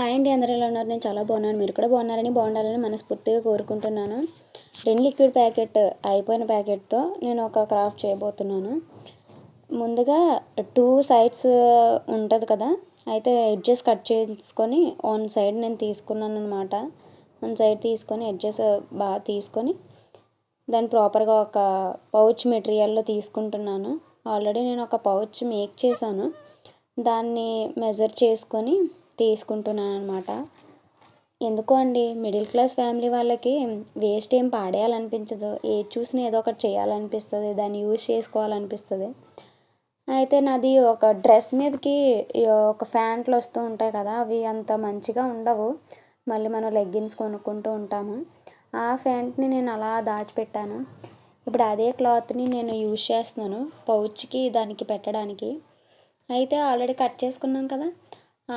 Hi అండి అందరూ ఎలా ఉన్నారు? నేను చాలా బాగున్నాను. మీరు కూడా బాగున్నారని బాగుండాలని మనస్ఫూర్తిగా కోరుకుంటున్నాను. రెండు లిక్విడ్ ప్యాకెట్ అయిపోయిన ప్యాకెట్తో నేను ఒక క్రాఫ్ట్ చేయబోతున్నాను. ముందుగా టూ సైడ్స్ ఉంటుంది కదా అయితే ఎడ్జెస్ కట్ చేసుకొని వన్ సైడ్ నేను తీసుకున్నాను అనమాట వన్ సైడ్ తీసుకొని ఎడ్జెస్ బాగా తీసుకొని దాన్ని ప్రాపర్గా ఒక పౌచ్ మెటీరియల్లో తీసుకుంటున్నాను. ఆల్రెడీ నేను ఒక పౌచ్ మేక్ చేశాను. దాన్ని మెజర్ చేసుకొని తీసుకుంటున్నాను అనమాట ఎందుకో అండి మిడిల్ క్లాస్ ఫ్యామిలీ వాళ్ళకి వేస్ట్ ఏం పాడేయాలనిపించదు. ఏది చూసినా ఏదో ఒకటి చేయాలనిపిస్తుంది దాన్ని యూజ్ చేసుకోవాలనిపిస్తుంది. అయితే నాది ఒక డ్రెస్ మీదకి ఒక ఫ్యాంట్లు వస్తూ ఉంటాయి కదా అవి అంత మంచిగా ఉండవు. మళ్ళీ మనం లెగ్గిన్స్ కొనుక్కుంటూ ఉంటాము. ఆ ఫ్యాంట్ని నేను అలా దాచిపెట్టాను. ఇప్పుడు అదే క్లాత్ని నేను యూజ్ చేస్తున్నాను పౌచ్కి దానికి పెట్టడానికి. అయితే ఆల్రెడీ కట్ చేసుకున్నాం కదా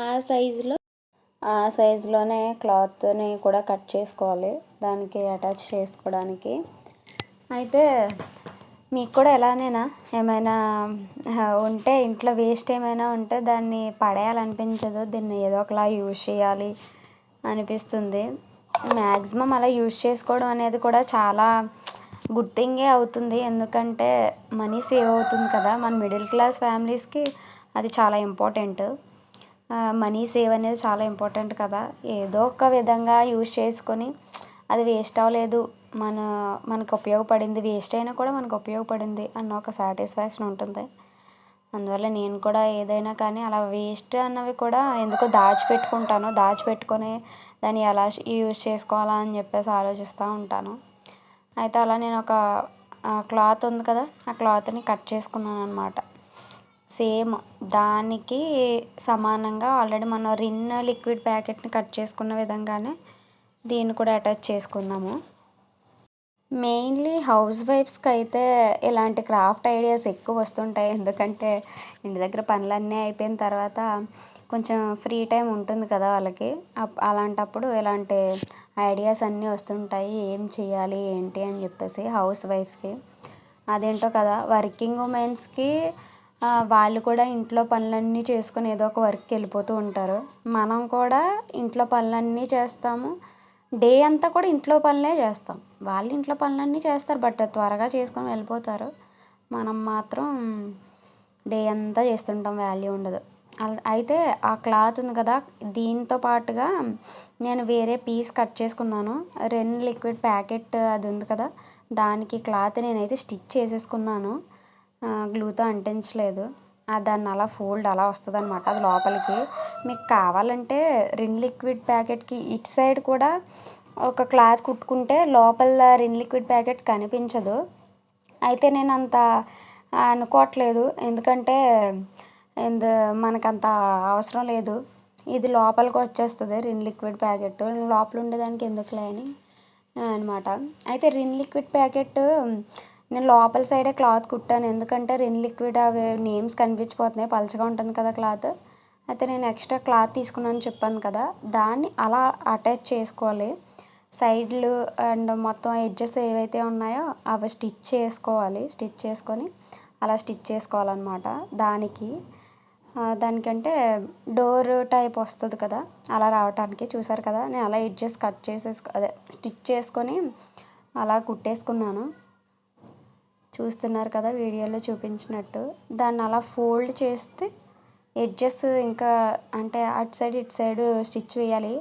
ఆ సైజులో ఆ సైజులోనే క్లాత్ని కూడా కట్ చేసుకోవాలి. దానికి అటాచ్ చేసుకోవడానికి. అయితే మీకు కూడా ఎలానేనా ఏమైనా ఉంటే ఇంట్లో వేస్ట్ ఏమైనా ఉంటే దాన్ని పడేయాలనిపించదు దీన్ని ఏదో ఒకలా యూజ్ చేయాలి అనిపిస్తుంది. మ్యాక్సిమం అలా యూజ్ చేసుకోవడం అనేది కూడా చాలా గుడ్ థింగే అవుతుంది. ఎందుకంటే మనీ సేవ్ అవుతుంది కదా. మన మిడిల్ క్లాస్ ఫ్యామిలీస్కి అది చాలా ఇంపార్టెంట్. మనీ సేవ్ అనేది చాలా ఇంపార్టెంట్ కదా. ఏదో ఒక విధంగా యూజ్ చేసుకొని అది వేస్ట్ అవ్వలేదు. మన మనకు ఉపయోగపడింది వేస్ట్ అయినా కూడా మనకు ఉపయోగపడింది అన్న ఒక సాటిస్ఫాక్షన్ ఉంటుంది. అందువల్ల నేను కూడా ఏదైనా కానీ అలా వేస్ట్ అన్నవి కూడా ఎందుకో దాచిపెట్టుకుంటాను. దాచిపెట్టుకొని దాన్ని ఎలా యూజ్ చేసుకోవాలా అని చెప్పేసి ఆలోచిస్తూ ఉంటాను. అయితే అలా నేను ఒక క్లాత్ ఉంది కదా ఆ క్లాత్ని కట్ చేసుకున్నాను అనమాట సేమ్ దానికి సమానంగా ఆల్రెడీ మనం రిన్ లిక్విడ్ ప్యాకెట్ని కట్ చేసుకున్న విధంగానే దీన్ని కూడా అటాచ్ చేసుకున్నాము మెయిన్లీ హౌస్ వైఫ్స్కి అయితే ఇలాంటి క్రాఫ్ట్ ఐడియాస్ ఎక్కువ వస్తుంటాయి. ఎందుకంటే ఇంటి దగ్గర పనులన్నీ అయిపోయిన తర్వాత కొంచెం ఫ్రీ టైం ఉంటుంది కదా వాళ్ళకి. అలాంటప్పుడు ఇలాంటి ఐడియాస్ అన్నీ వస్తుంటాయి. ఏం చేయాలి ఏంటి అని చెప్పేసి హౌస్ వైఫ్స్కి. అదేంటో కదా వర్కింగ్ ఉమెన్స్కి వాళ్ళు కూడా ఇంట్లో పనులన్నీ చేసుకుని ఏదో ఒక వర్క్కి వెళ్ళిపోతూ ఉంటారు. మనం కూడా ఇంట్లో పనులన్నీ చేస్తాము. డే అంతా కూడా ఇంట్లో పనులే చేస్తాం. వాళ్ళు ఇంట్లో పనులన్నీ చేస్తారు బట్ త్వరగా చేసుకొని వెళ్ళిపోతారు. మనం మాత్రం డే అంతా చేస్తుంటాం వాల్యూ ఉండదు. అయితే ఆ క్లాత్ ఉంది కదా దీంతో పాటుగా నేను వేరే పీస్ కట్ చేసుకున్నాను. రెండు లిక్విడ్ ప్యాకెట్ అది ఉంది కదా దానికి క్లాత్ నేనైతే స్టిచ్ చేసేసుకున్నాను. గ్లూతో అంటించలేదు. దాన్ని అలా ఫోల్డ్ అలా వస్తుంది అనమాట అది లోపలికి. మీకు కావాలంటే రిన్ లిక్విడ్ ప్యాకెట్కి ఇటు సైడ్ కూడా ఒక క్లాత్ కుట్టుకుంటే లోపల రిన్ లిక్విడ్ ప్యాకెట్ కనిపించదు. అయితే నేను అంత అనుకోవట్లేదు. ఎందుకంటే ఇందు మనకంత అవసరం లేదు. ఇది లోపలికి వచ్చేస్తుంది రిన్ లిక్విడ్ ప్యాకెట్. లోపల ఉండేదానికి ఎందుకులే అని అనమాట అయితే రిన్ లిక్విడ్ ప్యాకెట్ నేను లోపల సైడే క్లాత్ కుట్టాను. ఎందుకంటే రిన్ లిక్విడ్ అవి నేమ్స్ కనిపించిపోతున్నాయి. పలచగా ఉంటుంది కదా క్లాత్. అయితే నేను ఎక్స్ట్రా క్లాత్ తీసుకున్నాను చెప్పాను కదా. దాన్ని అలా అటాచ్ చేసుకోవాలి. సైడ్లు అండ్ మొత్తం ఎడ్జెస్ ఏవైతే ఉన్నాయో అవి స్టిచ్ చేసుకోవాలి. స్టిచ్ చేసుకొని అలా స్టిచ్ చేసుకోవాలన్నమాట దానికి. దానికంటే డోర్ టైప్ వస్తుంది కదా. అలా రావటానికి చూసారు కదా. నేను అలా ఎడ్జెస్ కట్ చేసేసుకో అదే స్టిచ్ చేసుకొని అలా కుట్టేసుకున్నాను. చూస్తున్నారు కదా వీడియోలో చూపించినట్టు. దాన్ని అలా ఫోల్డ్ చేస్తే ఎడ్జెస్ ఇంకా అంటే అటు సైడ్ ఇటు సైడ్ స్టిచ్ వేయాలి.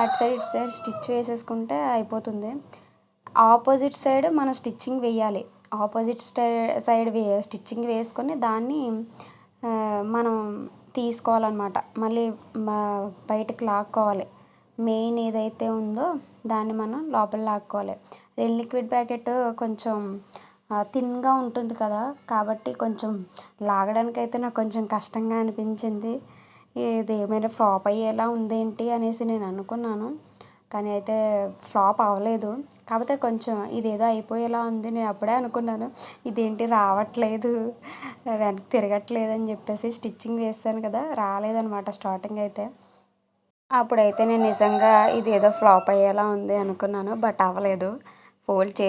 అటు సైడ్ ఇటు సైడ్ స్టిచ్ వేసేసుకుంటే అయిపోతుంది. ఆపోజిట్ సైడ్ మనం స్టిచ్చింగ్ వేయాలి. ఆపోజిట్ సైడ్ వే స్టిచ్చింగ్ వేసుకొని దాన్ని మనం తీసుకోవాలన్నమాట. మళ్ళీ బయటకు లాక్కోవాలి. మెయిన్ ఏదైతే ఉందో దాన్ని మనం లోపల లాక్కోవాలి. రెడ్ లిక్విడ్ ప్యాకెట్ కొంచెం థిన్గా ఉంటుంది కదా. కాబట్టి కొంచెం లాగడానికి అయితే నాకు కొంచెం కష్టంగా అనిపించింది. ఇది ఏమైనా ఫ్లాప్ అయ్యేలా ఉందేంటి అనేసి నేను అనుకున్నాను. కానీ అయితే ఫ్లాప్ అవ్వలేదు. కాకపోతే కొంచెం ఇదేదో అయిపోయేలా ఉంది. నేను అప్పుడే అనుకున్నాను ఇదేంటి రావట్లేదు వెనక్కి తిరగట్లేదు అని చెప్పేసి స్టిచ్చింగ్ వేస్తాను కదా. రాలేదనమాట స్టార్టింగ్ అయితే. అప్పుడైతే నేను నిజంగా ఇది ఏదో ఫ్లాప్ అయ్యేలా ఉంది అనుకున్నాను బట్ అవ్వలేదు. ఫోల్డ్ చే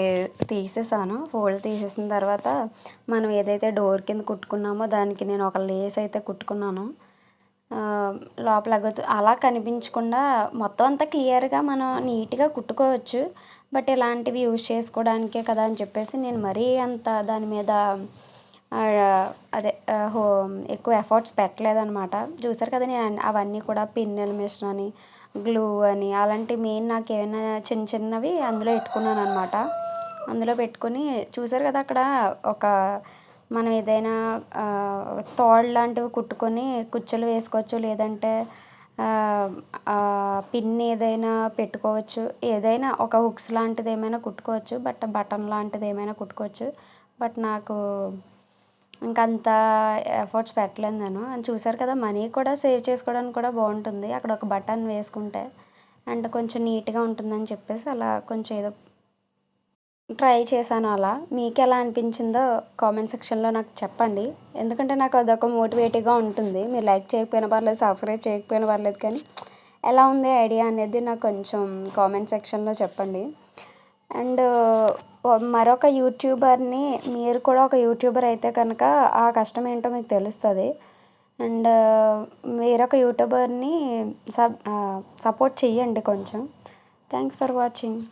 తీసేసాను. ఫోల్డ్ తీసేసిన తర్వాత మనం ఏదైతే డోర్ కింద కుట్టుకున్నామో దానికి నేను ఒక లేస్ అయితే కుట్టుకున్నాను. లోపల అలా కనిపించకుండా మొత్తం అంతా క్లియర్గా మనం నీట్గా కుట్టుకోవచ్చు. బట్ ఇలాంటివి యూజ్ చేసుకోవడానికే కదా అని చెప్పేసి నేను మరీ అంత దాని మీద అదే హో ఎక్కువ ఎఫర్ట్స్ పెట్టలేదన్నమాట. చూసారు కదా నేను అవన్నీ కూడా పిన్నెల మిషన్ అని గ్లూ అని అలాంటి మెయిన్ నాకు ఏమైనా చిన్న చిన్నవి అందులో పెట్టుకున్నాను అనమాట అందులో పెట్టుకొని చూసారు కదా అక్కడ ఒక మనం ఏదైనా తోడు లాంటివి కుట్టుకొని కుచ్చులు వేసుకోవచ్చు లేదంటే పిన్ ఏదైనా పెట్టుకోవచ్చు ఏదైనా ఒక హుక్స్ లాంటిది ఏమైనా కుట్టుకోవచ్చు బట్ బటన్ లాంటిది ఏమైనా కుట్టుకోవచ్చు బట్ నాకు ఇంకంత ఎఫర్ట్స్ పెట్టలేదు నేను. అని చూసారు కదా మనీ కూడా సేవ్ చేసుకోవడానికి కూడా బాగుంటుంది. అక్కడ ఒక బటన్ వేసుకుంటే అండ్ కొంచెం నీట్గా ఉంటుందని చెప్పేసి అలా కొంచెం ఏదో ట్రై చేశాను అలా. మీకు ఎలా అనిపించిందో కామెంట్ సెక్షన్లో నాకు చెప్పండి. ఎందుకంటే నాకు అదొక మోటివేటివ్గా ఉంటుంది. మీరు లైక్ చేయకపోయినా పర్లేదు సబ్స్క్రైబ్ చేయకపోయినా పర్లేదు కానీ ఎలా ఉంది ఐడియా అనేది నాకు కొంచెం కామెంట్ సెక్షన్లో చెప్పండి. అండ్ మరొక యూట్యూబర్ని మీరు కూడా ఒక యూట్యూబర్ అయితే కనుక ఆ కష్టం ఏంటో మీకు తెలుస్తుంది. అండ్ వేరొక యూట్యూబర్ని సబ్ సపోర్ట్ చెయ్యండి కొంచెం. Thanks for watching.